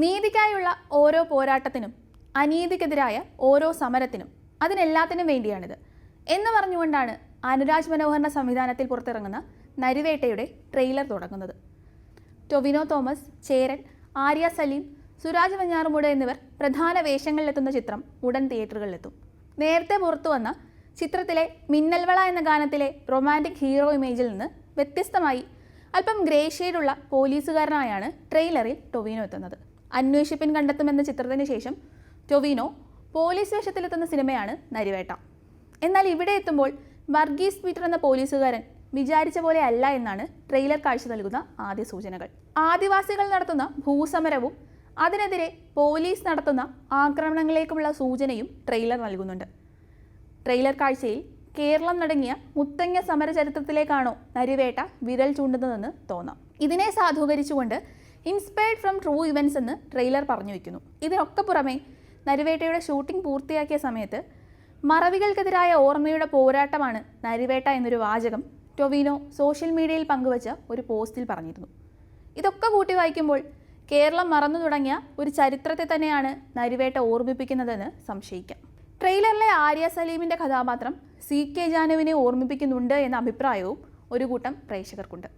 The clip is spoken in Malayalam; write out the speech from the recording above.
നീതിക്കായുള്ള ഓരോ പോരാട്ടത്തിനും അനീതിക്കെതിരായ ഓരോ സമരത്തിനും അതിനെല്ലാത്തിനും വേണ്ടിയാണിത്. എന്ന് പറഞ്ഞുകൊണ്ടാണ് അനുരാജ് മനോഹറിന്റെ സംവിധാനത്തിൽ പുറത്തിറങ്ങുന്ന നരിവേട്ടയുടെ ട്രെയിലർ തുടങ്ങുന്നത്. ടൊവിനോ തോമസ് ചേരൻ ആര്യ സലീം സുരാജ് വഞ്ഞാറുമൂട് എന്നിവർ പ്രധാന വേഷങ്ങളിലെത്തുന്ന ചിത്രം ഉടൻ തിയേറ്ററുകളിലെത്തും. നേരത്തെ പുറത്തു വന്ന ചിത്രത്തിലെ മിന്നൽവള എന്ന ഗാനത്തിലെ റൊമാന്റിക് ഹീറോ ഇമേജിൽ നിന്ന് വ്യത്യസ്തമായി അല്പം ഗ്രേ ഷെയ്ഡുള്ള പോലീസുകാരനായാണ് ട്രെയിലറിൽ ടൊവിനോ എത്തുന്നത്. അന്വേഷിപ്പിൻ കണ്ടെത്തുമെന്ന ചിത്രത്തിന് ശേഷം ടൊവിനോ പോലീസ് വേഷത്തിലെത്തുന്ന സിനിമയാണ് നരിവേട്ട. എന്നാൽ ഇവിടെ എത്തുമ്പോൾ വർഗീസ് പീറ്റർ എന്ന പോലീസുകാരൻ വിചാരിച്ച പോലെ അല്ല എന്നാണ് ട്രെയിലർ കാഴ്ച നൽകുന്ന ആദ്യ സൂചനകൾ. ആദിവാസികൾ നടത്തുന്ന ഭൂസമരവും അതിനെതിരെ പോലീസ് നടത്തുന്ന ആക്രമണങ്ങളിലേക്കുമുള്ള സൂചനയും ട്രെയിലർ നൽകുന്നുണ്ട്. ട്രെയിലർ കാഴ്ചയിൽ കേരളം നടങ്ങിയ മുത്തങ്ങ സമര ചരിത്രത്തിലേക്കാണോ നരിവേട്ട വിരൽ ചൂണ്ടുന്നതെന്ന് തോന്നാം. ഇതിനെ സാധൂകരിച്ചുകൊണ്ട് ഇൻസ്പയർഡ് ഫ്രം ട്രൂ ഇവൻസ് എന്ന് ട്രെയിലർ പറഞ്ഞു വയ്ക്കുന്നു ഇതിനൊക്കെ പുറമെ നരിവേട്ടയുടെ ഷൂട്ടിംഗ് പൂർത്തിയാക്കിയ സമയത്ത് മറവികൾക്കെതിരായ ഓർമ്മയുടെ പോരാട്ടമാണ് നരിവേട്ട എന്നൊരു വാചകം ടൊവിനോ സോഷ്യൽ മീഡിയയിൽ പങ്കുവച്ച ഒരു പോസ്റ്റിൽ പറഞ്ഞിരുന്നു. ഇതൊക്കെ കൂട്ടി വായിക്കുമ്പോൾ കേരളം മറന്നു തുടങ്ങിയ ഒരു ചരിത്രത്തെ തന്നെയാണ് നരിവേട്ട ഓർമ്മിപ്പിക്കുന്നതെന്ന് സംശയിക്കാം. ട്രെയിലറിലെ ആര്യ സലീമിന്റെ കഥാപാത്രം സി കെ ജാനുവിനെ ഓർമ്മിപ്പിക്കുന്നുണ്ട് എന്ന അഭിപ്രായവും ഒരു കൂട്ടം പ്രേക്ഷകർക്കുണ്ട്.